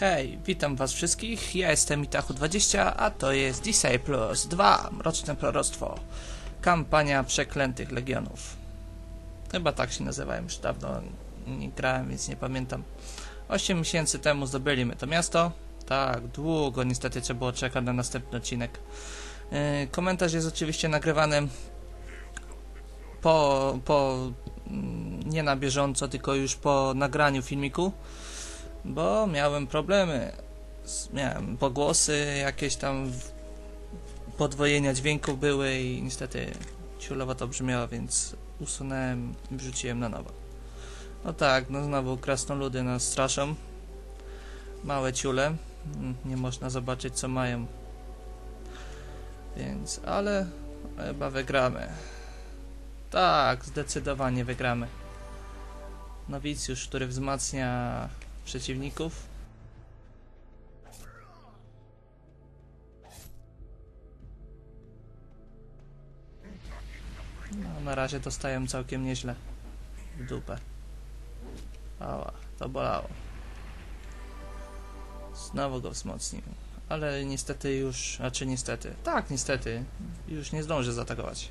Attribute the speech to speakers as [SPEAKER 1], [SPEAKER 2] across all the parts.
[SPEAKER 1] Hej, witam was wszystkich, ja jestem Itachu20, a to jest Disciples 2, Mroczne Proroctwo. Kampania Przeklętych Legionów. Chyba tak się nazywałem, już dawno nie grałem, więc nie pamiętam. 8 miesięcy temu zdobyliśmy to miasto. Tak, długo niestety trzeba było czekać na następny odcinek. Yy, komentarz jest oczywiście nagrywany po, po mm, nie na bieżąco, tylko już po nagraniu filmiku bo miałem problemy. Miałem pogłosy, jakieś tam podwojenia dźwięków były i niestety ciulowo to brzmiało, więc usunąłem i wrzuciłem na nowo. No tak, no znowu krasnoludy nas straszą. Małe ciule. Mm, Nie można zobaczyć co mają. Więc, ale chyba wygramy. Tak, zdecydowanie wygramy. Nowicjusz, który wzmacnia przeciwników. No, na razie dostają całkiem nieźle w dupę. Ała, to bolało. Znowu go wzmocnił. Ale niestety już, a czy niestety, tak niestety, już nie zdąży zaatakować.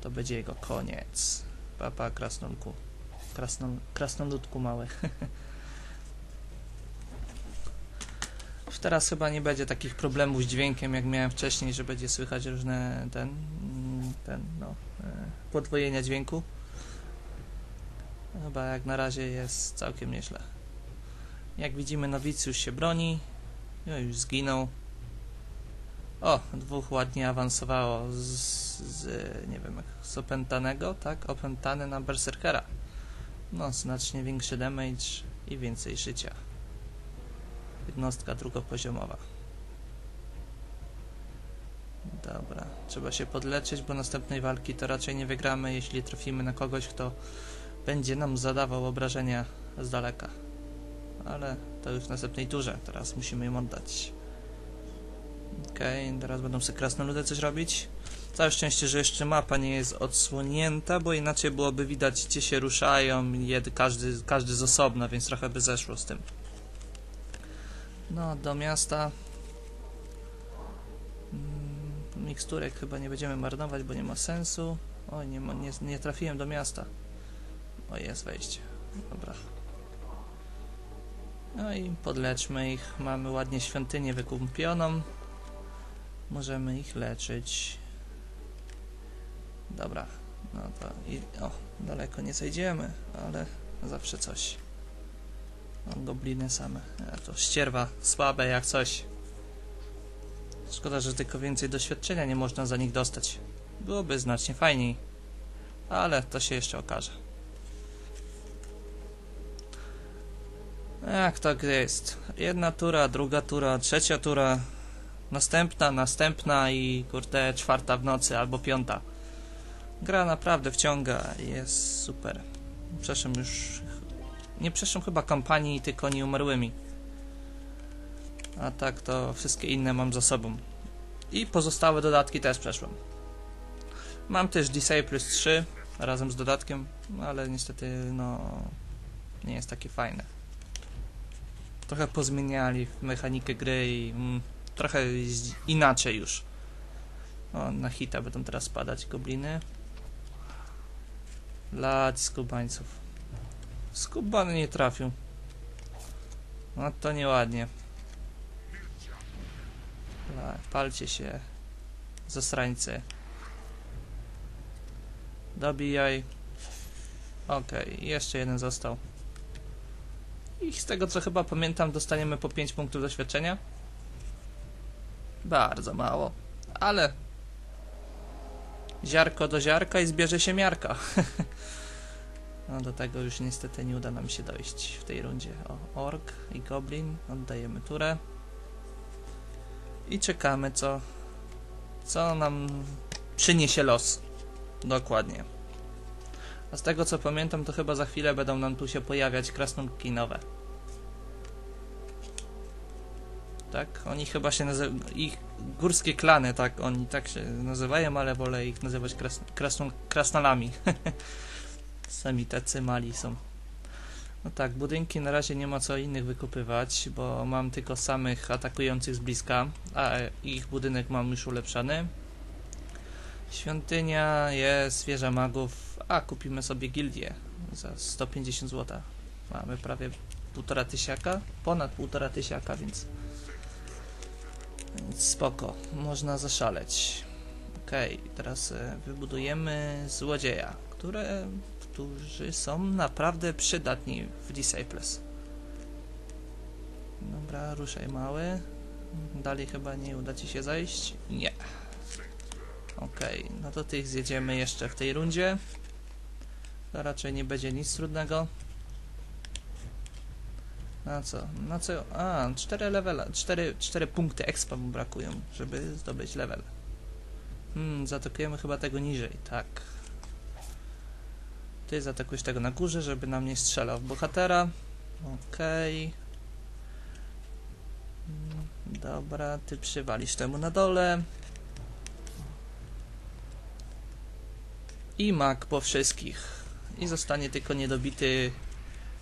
[SPEAKER 1] To będzie jego koniec. Papa krasnolku. Krasnol, krasnoludku mały. Już Teraz chyba nie będzie takich problemów z dźwiękiem, jak miałem wcześniej, że będzie słychać różne ten, ten, no, e, podwojenia dźwięku. Chyba jak na razie jest całkiem nieźle. Jak widzimy, nowicjusz się broni. No, już zginął. O, dwóch ładnie awansowało z, z nie wiem, z opętanego, tak? Opętany na berserkera. No, znacznie większy damage i więcej życia. Jednostka drugopoziomowa. Dobra, trzeba się podleczyć, bo następnej walki to raczej nie wygramy, jeśli trafimy na kogoś, kto będzie nam zadawał obrażenia z daleka. Ale to już w następnej turze, teraz musimy ją oddać. Okej, teraz będą sobie krasnoludy coś robić. Całe szczęście, że jeszcze mapa nie jest odsłonięta, bo inaczej byłoby widać, gdzie się ruszają, każdy, każdy z osobna, więc trochę by zeszło z tym. No, do miasta. Mm, Miksturek chyba nie będziemy marnować, bo nie ma sensu. O, nie, nie, nie trafiłem do miasta. O, jest wejście. Dobra. No i podleczmy ich. Mamy ładnie świątynię wykupioną. Możemy ich leczyć. Dobra. No to i o, daleko nie zejdziemy, ale zawsze coś. No, gobliny same. A to ścierwa, słabe jak coś. Szkoda, że tylko więcej doświadczenia nie można za nich dostać. Byłoby znacznie fajniej. Ale to się jeszcze okaże. Jak to jest? Jedna tura, druga tura, trzecia tura, następna, następna i kurde czwarta w nocy albo piąta. Gra naprawdę wciąga, jest super. Przeszłem już nie przeszłam chyba kampanii, tylko nieumarłymi. A tak to wszystkie inne mam za sobą. I pozostałe dodatki też przeszłem. Mam też Disciples 3 razem z dodatkiem, ale niestety no nie jest takie fajne. Trochę pozmieniali mechanikę gry i mm, trochę inaczej już. O, na hita będą teraz spadać gobliny. Lać skubańców. Skubany nie trafił. No to nieładnie. Palcie się. Zasrańcy. Dobijaj. Okej, jeszcze jeden został. I z tego co chyba pamiętam dostaniemy po 5 punktów doświadczenia. Bardzo mało. Ale ziarko do ziarka i zbierze się miarka. No do tego już niestety nie uda nam się dojść w tej rundzie. O, ork i goblin. Oddajemy turę. I czekamy co co nam przyniesie los. Dokładnie. A z tego co pamiętam to chyba za chwilę będą nam tu się pojawiać krasnoludki nowe. Tak? Oni chyba się nazywają... Ich górskie klany, tak? Oni tak się nazywają, ale wolę ich nazywać kras... krasnol... krasnolami. Sami tacy mali są. No tak, budynki na razie nie ma co innych wykupywać, bo mam tylko samych atakujących z bliska, a ich budynek mam już ulepszony. Świątynia jest, wieża magów, a kupimy sobie gildię za 150 zł. Mamy prawie półtora tysiaka, ponad półtora tysiaka, więc, więc spoko, można zaszaleć. Okej, teraz e, wybudujemy złodzieja, które, którzy są naprawdę przydatni w Disciples. Dobra, ruszaj mały. Dalej chyba nie uda ci się zajść? Nie. Okej, no to tych zjedziemy jeszcze w tej rundzie. To raczej nie będzie nic trudnego. Na co? Na co? A, 4 levela, 4, 4 punkty expa mu brakują, żeby zdobyć level. Hmm, zaatakujemy chyba tego niżej, tak. Ty zaatakujesz tego na górze, żeby nam nie strzelał w bohatera. Okej. Mm, Dobra, ty przywalisz temu na dole. I mak po wszystkich. I zostanie tylko niedobity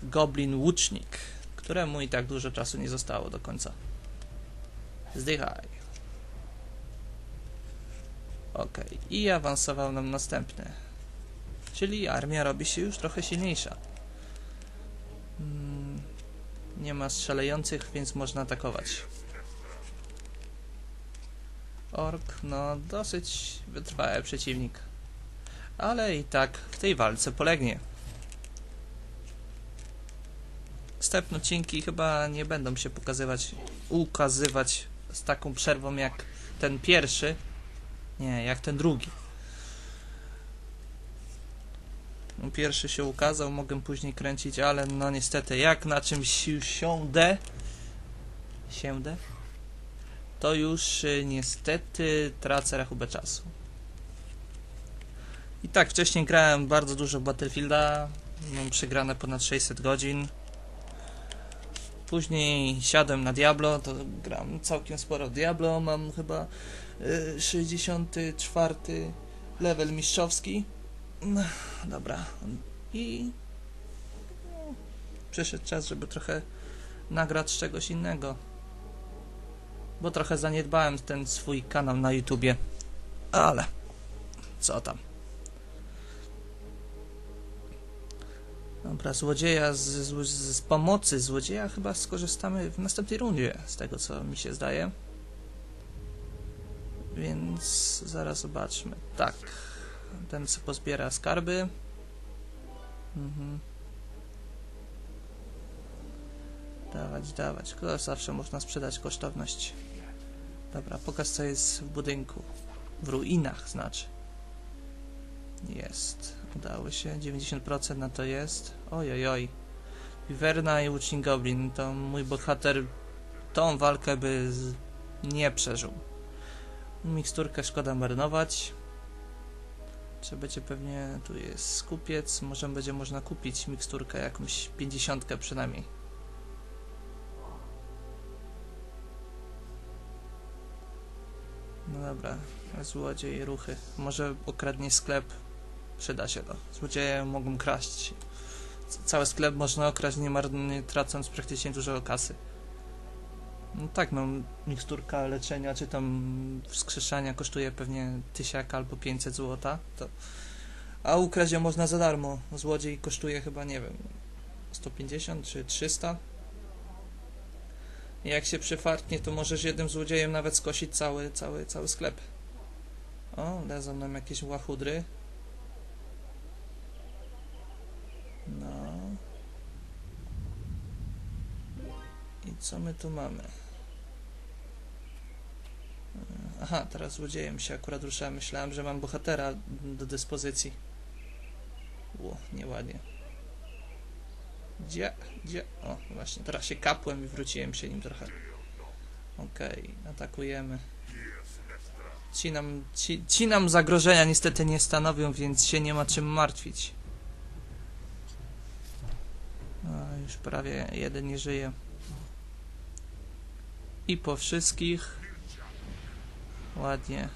[SPEAKER 1] Goblin Łucznik, któremu i tak dużo czasu nie zostało do końca. Zdychaj. Okej, i awansował nam następny. Czyli armia robi się już trochę silniejsza. Mm, nie ma strzelających, więc można atakować. Ork, no dosyć wytrwały przeciwnik. Ale i tak w tej walce polegnie. Następne odcinki chyba nie będą się pokazywać, ukazywać z taką przerwą jak ten pierwszy. Nie, jak ten drugi. No, Pierwszy się ukazał, mogę później kręcić, ale no niestety, jak na czymś si- siądę, siędę, to już y, niestety tracę rachubę czasu. I tak, wcześniej grałem bardzo dużo Battlefielda, mam przegrane ponad 600 godzin. Później siadłem na Diablo, to gram całkiem sporo Diablo, mam chyba y, 64 level mistrzowski. No, dobra. I no, przyszedł czas, żeby trochę nagrać czegoś innego. Bo trochę zaniedbałem ten swój kanał na YouTubie. Ale co tam. Dobra, złodzieja z, z, z pomocy złodzieja chyba skorzystamy w następnej rundzie, z tego co mi się zdaje. Więc zaraz zobaczmy. Tak, ten co pozbiera skarby. Mhm. Dawać, dawać. Zawsze można sprzedać kosztowność. Dobra, pokaż co jest w budynku. W ruinach znaczy. Jest. Udało się. 90% na to jest. Oj, oj, oj. Wiwerna i Łucznik Goblin. To mój bohater tą walkę by nie przeżył. Miksturkę szkoda marnować. Trzeba będzie pewnie... Tu jest skupiec. Może będzie można kupić miksturkę jakąś 50 przynajmniej. No dobra, złodziej, ruchy. Może okradnie sklep. Przyda się to. Złodzieje mogą kraść. Cały sklep można okraść, nie, nie tracąc praktycznie dużo kasy. No tak, no, miksturka leczenia, czy tam wskrzeszania kosztuje pewnie tysiak albo 500 złota, to... A ukraść ją można za darmo. Złodziej kosztuje chyba, nie wiem, 150 czy 300. I jak się przyfartnie, to możesz jednym złodziejem nawet skosić cały, cały, cały sklep. O, lezą nam jakieś łachudry. No. I co my tu mamy? Aha, teraz złodziejem się akurat ruszałem. Myślałem, że mam bohatera do dyspozycji. Ło, nieładnie. Gdzie? Gdzie? O, właśnie, teraz się kapłem i wróciłem się nim trochę. Okej, atakujemy. Ci nam, ci, ci nam zagrożenia niestety nie stanowią, więc się nie ma czym martwić. Już prawie jeden nie żyje. I po wszystkich. Ładnie.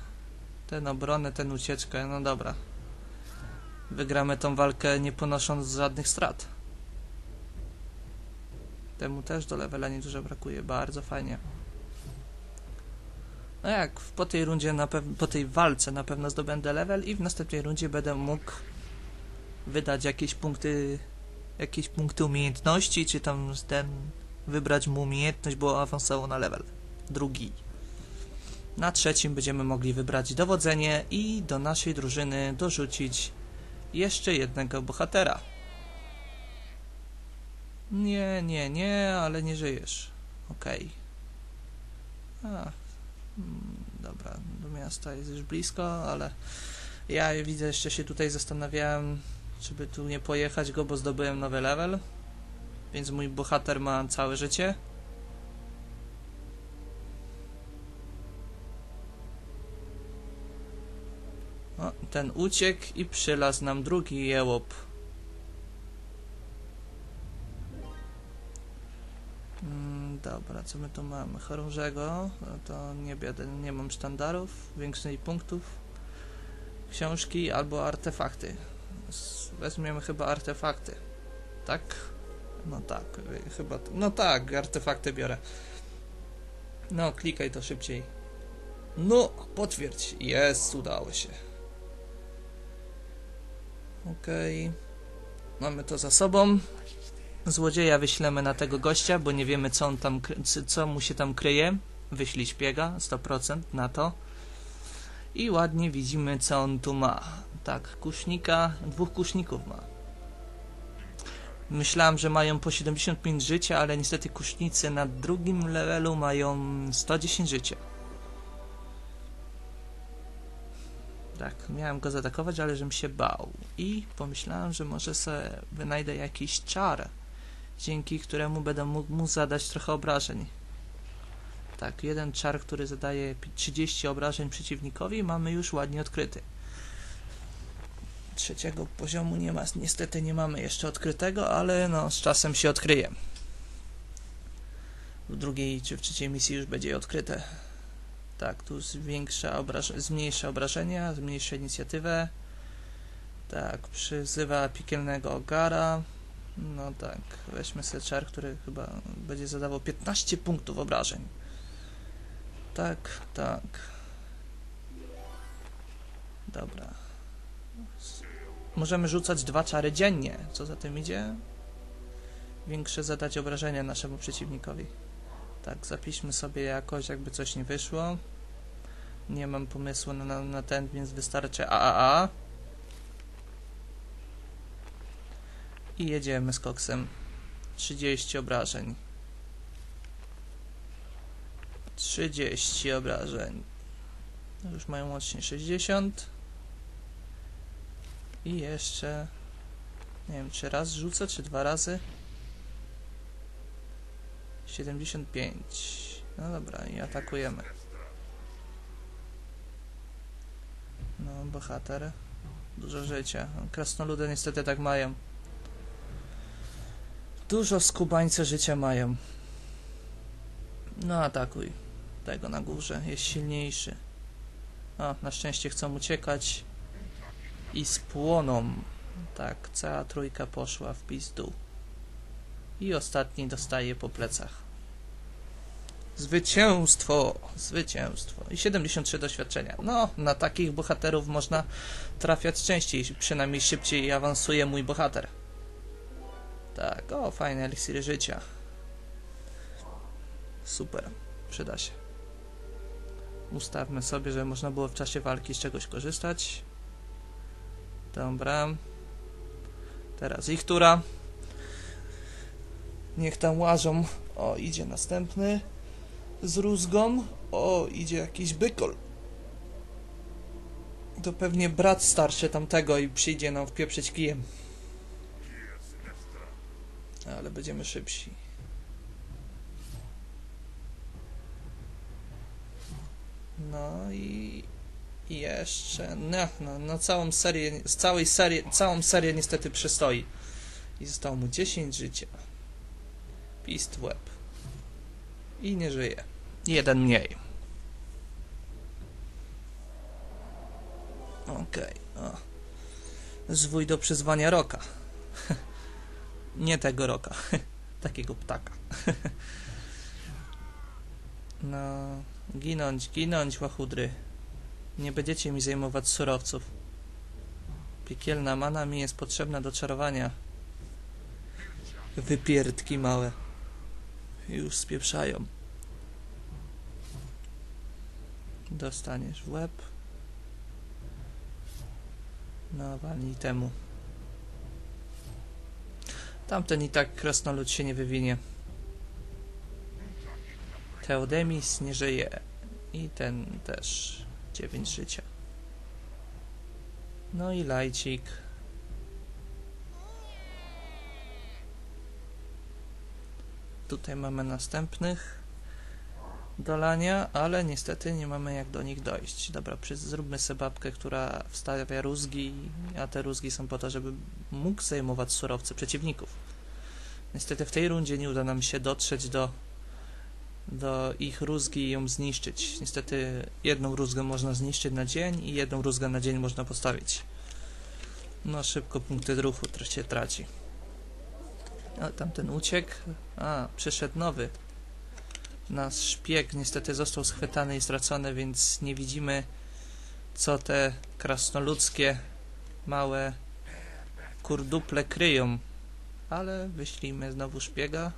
[SPEAKER 1] Ten obronę, ten ucieczkę, no dobra. Wygramy tą walkę nie ponosząc żadnych strat. Temu też do levela niedużo brakuje, bardzo fajnie. No jak po tej rundzie, na po tej walce na pewno zdobędę level i w następnej rundzie będę mógł wydać jakieś punkty, jakieś punkty umiejętności, czy tam ten, wybrać mu umiejętność, bo awansował na level drugi. Na trzecim będziemy mogli wybrać dowodzenie i do naszej drużyny dorzucić jeszcze jednego bohatera. Nie, nie, nie, ale nie żyjesz. Okej. A, mm, Dobra, do miasta jest już blisko, ale ja widzę, jeszcze się tutaj zastanawiałem, czy by tu nie pojechać go, bo zdobyłem nowy level. Więc mój bohater ma całe życie. Ten uciekł i przylazł nam drugi jełop. Mm, dobra, co my tu mamy? Chorążego, no to nie, biadę, nie mam sztandarów, większej punktów. Książki albo artefakty. Weźmiemy chyba artefakty. Tak? No tak, y, chyba. No tak, artefakty biorę. No, klikaj to szybciej. No, potwierdź. Jest, udało się. Okej. Mamy to za sobą. Złodzieja wyślemy na tego gościa, bo nie wiemy co on tam, co mu się tam kryje. Wyślij szpiega, 100% na to. I ładnie widzimy co on tu ma. Tak, kusznika, dwóch kuszników ma. Myślałem, że mają po 75 życia, ale niestety kusznicy na drugim levelu mają 110 życia. Tak, miałem go zaatakować, ale żem się bał. I pomyślałem, że może sobie wynajdę jakiś czar, dzięki któremu będę mógł mu zadać trochę obrażeń. Tak, jeden czar, który zadaje pi- 30 obrażeń przeciwnikowi, mamy już ładnie odkryty. Trzeciego poziomu nie ma, niestety nie mamy jeszcze odkrytego, ale no, z czasem się odkryje. W drugiej czy w trzeciej misji już będzie odkryte. Tak, tu zwiększa obraż- zmniejsza obrażenia, zmniejsza inicjatywę. Tak, przyzywa piekielnego ogara. No tak, weźmy sobie czar, który chyba będzie zadawał 15 punktów obrażeń. Tak, tak. Dobra. Możemy rzucać dwa czary dziennie. Co za tym idzie? Większe zadać obrażenia naszemu przeciwnikowi. Tak, zapiszmy sobie jakoś, jakby coś nie wyszło. Nie mam pomysłu na, na, ten, więc wystarczy AAA. I jedziemy z koksem. 30 obrażeń. 30 obrażeń. Już mają łącznie 60. I jeszcze... Nie wiem, czy raz rzucę, czy dwa razy. 75. No dobra, i atakujemy. No, bohater. Dużo życia. Krasnoludy niestety tak mają. Dużo skubańce życia mają. No, atakuj. Tego na górze. Jest silniejszy. O, na szczęście chcą uciekać. I spłoną. Tak, cała trójka poszła w pizdu. I ostatni dostaje po plecach. Zwycięstwo! Zwycięstwo. I 73 doświadczenia. No, na takich bohaterów można trafiać częściej, przynajmniej szybciej awansuje mój bohater. Tak, o, fajne eliksiry życia. Super, przyda się. Ustawmy sobie, żeby można było w czasie walki z czegoś korzystać. Dobra. Teraz ich tura. Niech tam łażą. O, idzie następny. Z rózgą. O, idzie jakiś bykol. To pewnie brat starszy tamtego i przyjdzie nam wpieprzyć kijem. Ale będziemy szybsi. No i jeszcze, no, no, no całą serię, z całej serii, całą serię niestety przystoi. I zostało mu 10 życia. Pist w łeb. I nie żyje. Jeden mniej. Okej, o. Zwój do przyzwania roka. nie tego roka. takiego ptaka. no, ginąć, ginąć, łachudry. Nie będziecie mi zajmować surowców. Piekielna mana mi jest potrzebna do czarowania. Wypierdki małe. Już spieprzają. Dostaniesz w łeb. No, walnij temu. Tamten i tak krasnolud się nie wywinie. Teodemis nie żyje. I ten też. 9 życia. No i lajcik. Tutaj mamy następnych do lania, ale niestety nie mamy jak do nich dojść. Dobra, zróbmy sobie babkę, która wstawia rózgi, a te rózgi są po to, żeby mógł zajmować surowce przeciwników. Niestety w tej rundzie nie uda nam się dotrzeć do, do ich rózgi i ją zniszczyć. Niestety jedną rózgę można zniszczyć na dzień i jedną rózgę na dzień można postawić. No szybko punkty druhu się traci. A tamten uciekł. A, przyszedł nowy. Nasz szpieg niestety został schwytany i stracony, więc nie widzimy co te krasnoludzkie małe kurduple kryją. Ale wyślijmy znowu szpiega.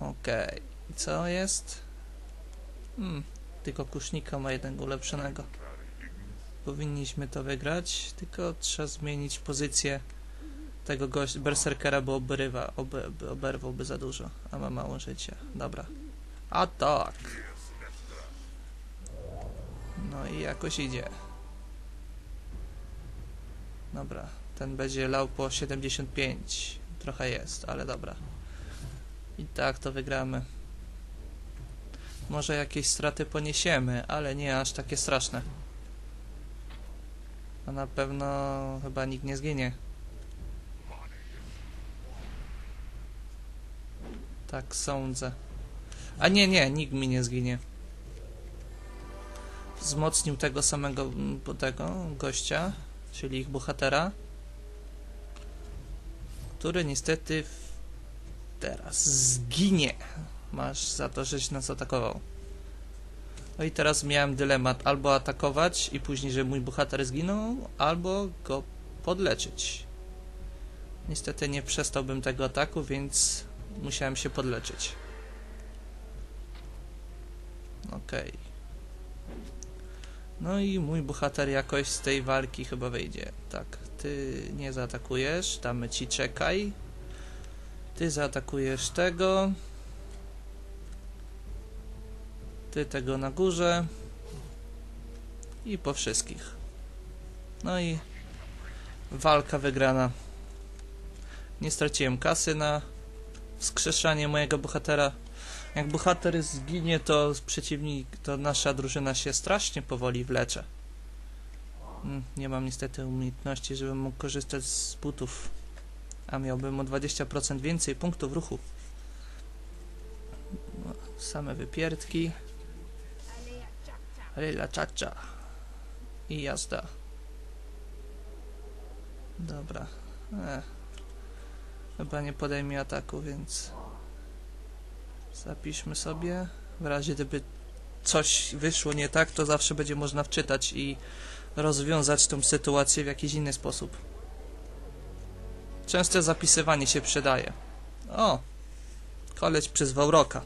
[SPEAKER 1] Okej. Okay. Co jest? Hmm, tylko kusznika ma jeden ulepszonego. Powinniśmy to wygrać, tylko trzeba zmienić pozycję tego gość, berserkera, bo obrywa, obe, oberwałby za dużo, a ma mało życia. Dobra. A tak. No i jakoś idzie. Dobra, ten będzie lał po 75. Trochę jest, ale dobra. I tak to wygramy. Może jakieś straty poniesiemy, ale nie aż takie straszne. A na pewno chyba nikt nie zginie. Tak sądzę. A nie, nie, nikt mi nie zginie. Wzmocnił tego samego mm, tego gościa, czyli ich bohatera, który niestety teraz zginie. Masz za to, żeś nas atakował. No i teraz miałem dylemat albo atakować i później, żeby mój bohater zginął, albo go podleczyć. Niestety nie przestałbym tego ataku, więc musiałem się podleczyć. Okej. Okay. No i mój bohater jakoś z tej walki chyba wyjdzie. Tak, ty nie zaatakujesz, damy ci czekaj. Ty zaatakujesz tego. Ty tego na górze. I po wszystkich. No i walka wygrana. Nie straciłem kasy na wskrzeszanie mojego bohatera. Jak bohater zginie, to przeciwnik, to nasza drużyna się strasznie powoli wlecze. Mm, nie mam niestety umiejętności, żebym mógł korzystać z butów, a miałbym o 20% więcej punktów ruchu. No, same wypierdki. Ryla czacza. I jazda. Dobra. Ech. Chyba nie podejmie ataku, więc zapiszmy sobie. W razie gdyby coś wyszło nie tak, to zawsze będzie można wczytać i rozwiązać tą sytuację w jakiś inny sposób. Częste zapisywanie się przydaje. O! Koleś przyzwał roka.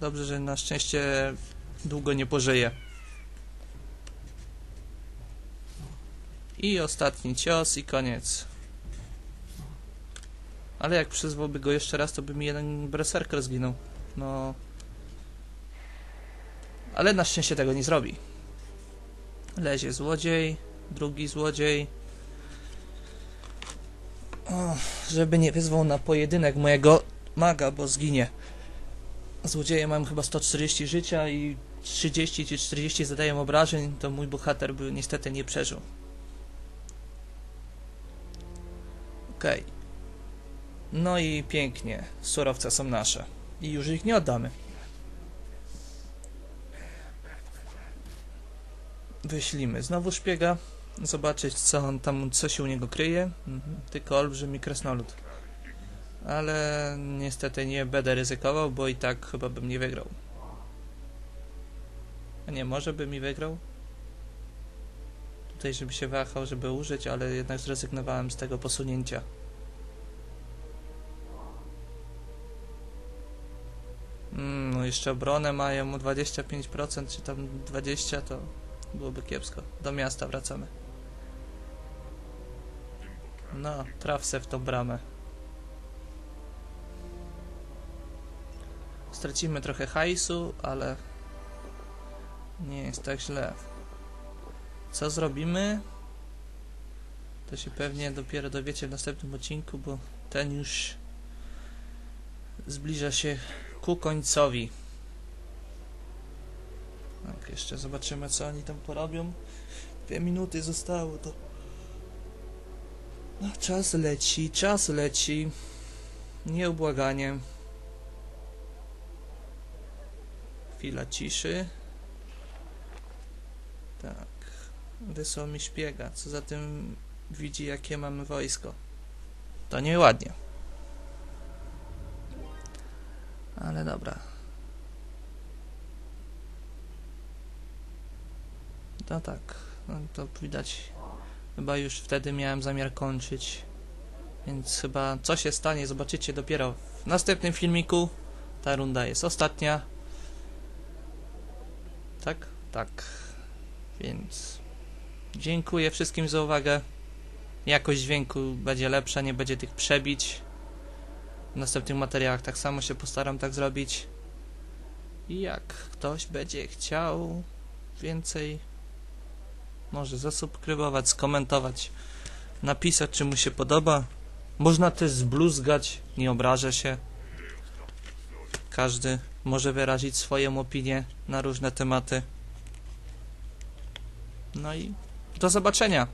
[SPEAKER 1] Dobrze, że na szczęście długo nie pożyje. I ostatni cios i koniec. Ale jak przyzwałby go jeszcze raz, to by mi jeden berserker zginął. No... Ale na szczęście tego nie zrobi. Lezie złodziej, drugi złodziej. O, żeby nie wyzwał na pojedynek mojego maga, bo zginie. Złodzieje mam chyba 140 życia i 30 czy 40 zadają obrażeń, to mój bohater by niestety nie przeżył. No i pięknie. Surowce są nasze. I już ich nie oddamy. wyślimy znowu szpiega, zobaczyć co on tam, co się u niego kryje. Mhm. Tylko olbrzymi kresnolud. Ale niestety nie będę ryzykował, bo i tak chyba bym nie wygrał. A nie, może by mi wygrał? Tutaj, żeby się wahał, żeby użyć, ale jednak zrezygnowałem z tego posunięcia. Jeszcze obronę mają o 25%, czy tam 20%, to byłoby kiepsko. Do miasta wracamy. No, traf se w tą bramę. Stracimy trochę hajsu, ale nie jest tak źle. Co zrobimy? To się pewnie dopiero dowiecie w następnym odcinku, bo ten już zbliża się ku końcowi. Tak, jeszcze zobaczymy co oni tam porobią. Dwie minuty zostało to. No, czas leci, czas leci. Nieubłaganie. Chwila ciszy. Tak. Wysłał mi szpiega. Co za tym widzi, jakie mamy wojsko. To nieładnie. Ale dobra. No tak. No to widać. Chyba już wtedy miałem zamiar kończyć. Więc chyba co się stanie, zobaczycie dopiero w następnym filmiku. Ta runda jest ostatnia. Tak? Tak. Więc dziękuję wszystkim za uwagę. Jakość dźwięku będzie lepsza, nie będzie tych przebić. W następnych materiałach tak samo się postaram tak zrobić. I jak ktoś będzie chciał więcej, może zasubskrybować, skomentować, napisać, czy mu się podoba. Można też zbluzgać, nie obrażę się. Każdy może wyrazić swoją opinię na różne tematy. No i do zobaczenia.